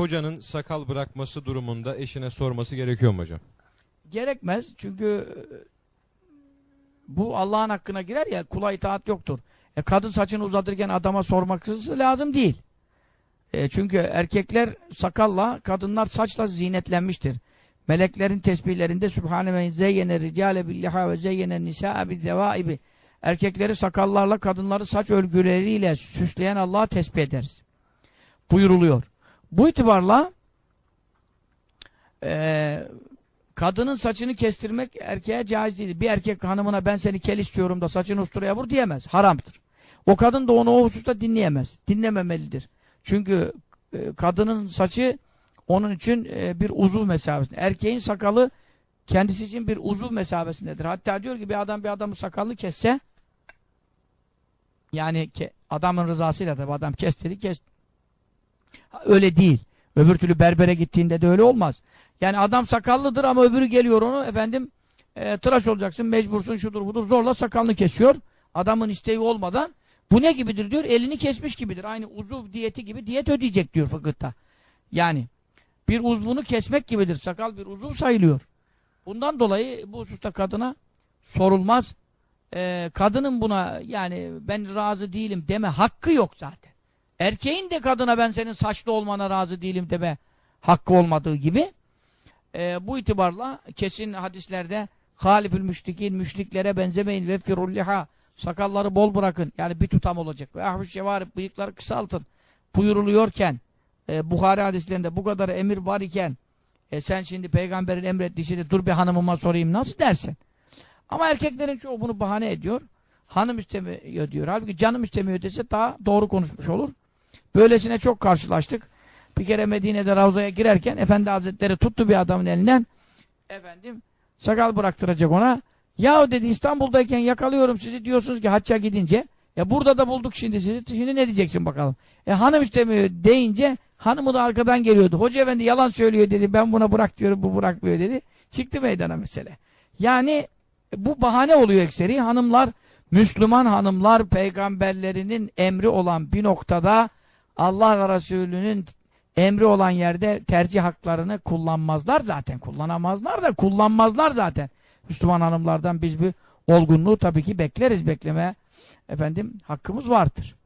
kocanın sakal bırakması durumunda eşine sorması gerekiyor mu hocam? Gerekmez çünkü e, bu Allah'ın hakkına girer ya kula itaat yoktur. E, kadın saçını uzatırken adama sorması lazım değil. E, çünkü erkekler sakalla, kadınlar saçla zinetlenmiştir. Meleklerin tesbihlerinde Sübhane ve zeyyene ricale billiha ve zeyyene nisâ biddevâibi Erkekleri sakallarla, kadınları saç örgüleriyle süsleyen Allah'a tesbih ederiz. Buyuruluyor. Bu itibarla eee kadının saçını kestirmek erkeğe caiz değil. Bir erkek hanımına ben seni kel istiyorum da saçını usturaya vur diyemez. Haramdır. O kadın da onu o hususta dinleyemez. Dinlememelidir. Çünkü e, kadının saçı onun için e, bir uzuv mesabesinde. Erkeğin sakalı kendisi için bir uzuv mesabesindedir. Hatta diyor ki bir adam bir adamın sakalını kesse yani ke, adamın rızasıyla tabi adam kes dedi. Öyle değil. Öbür türlü berbere gittiğinde de öyle olmaz. Yani adam sakallıdır ama öbürü geliyor onu efendim e, tıraş olacaksın mecbursun şudur budur zorla sakalını kesiyor. Adamın isteği olmadan bu ne gibidir diyor elini kesmiş gibidir. Aynı uzuv diyeti gibi diyet ödeyecek diyor fıkıhta. Yani bir uzvunu kesmek gibidir. Sakal bir uzuv sayılıyor. Bundan dolayı bu hususta kadına sorulmaz. E, kadının buna yani ben razı değilim deme hakkı yok zaten. Erkeğin de kadına ben senin saçlı olmana razı değilim deme hakkı olmadığı gibi e, bu itibarla kesin hadislerde halifül müşrikin müşriklere benzemeyin ve firulliha sakalları bol bırakın yani bir tutam olacak ve ahfuş şevarip bıyıkları kısaltın buyuruluyorken e, Bukhari hadislerinde bu kadar emir var iken e, sen şimdi peygamberin emrettiği şeyde dur bir hanımıma sorayım nasıl dersin? Ama erkeklerin çoğu bunu bahane ediyor. Hanım istemiyor diyor. Halbuki canım istemiyor dese daha doğru konuşmuş olur. Böylesine çok karşılaştık. Bir kere Medine'de Ravza'ya girerken Efendi Hazretleri tuttu bir adamın elinden. Efendim sakal bıraktıracak ona. Yahu dedi İstanbul'dayken yakalıyorum sizi diyorsunuz ki hacca gidince. Ya burada da bulduk şimdi sizi. Şimdi ne diyeceksin bakalım. E hanım istemiyor deyince hanımı da arkadan geliyordu. Hoca efendi yalan söylüyor dedi. Ben buna bırak diyorum bu bırakmıyor dedi. Çıktı meydana mesele. Yani bu bahane oluyor ekseri. Hanımlar Müslüman hanımlar peygamberlerinin emri olan bir noktada Allah ve Resulünün emri olan yerde tercih haklarını kullanmazlar zaten. Kullanamazlar da kullanmazlar zaten. Müslüman hanımlardan biz bir olgunluğu tabii ki bekleriz bekleme efendim hakkımız vardır.